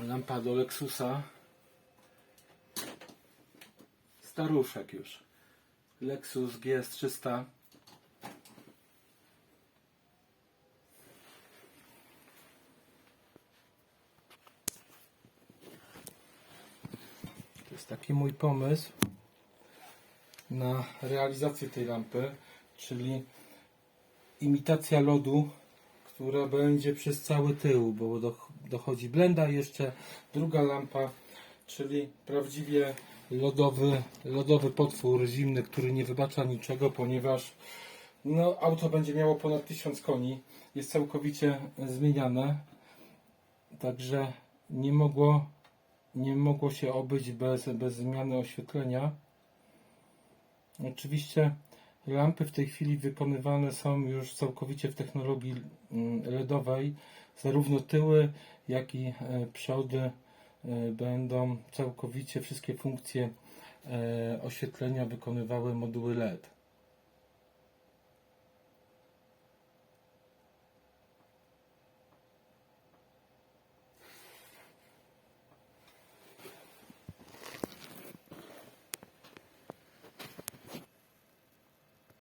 Lampa do Lexusa. Staruszek już. Lexus GS300. To jest taki mój pomysł na realizację tej lampy, czyli imitacja lodu, która będzie przez cały tył, bo doch- dochodzi blenda jeszcze, druga lampa, czyli prawdziwie lodowy, lodowy potwór zimny, który nie wybacza niczego, ponieważ no, auto będzie miało ponad 1000 koni, jest całkowicie zmieniane, także nie mogło, nie mogło się obyć bez, bez zmiany oświetlenia. Oczywiście lampy w tej chwili wykonywane są już całkowicie w technologii mm, LEDowej. Zarówno tyły, jak i e, przody e, będą całkowicie wszystkie funkcje e, oświetlenia wykonywały moduły LED.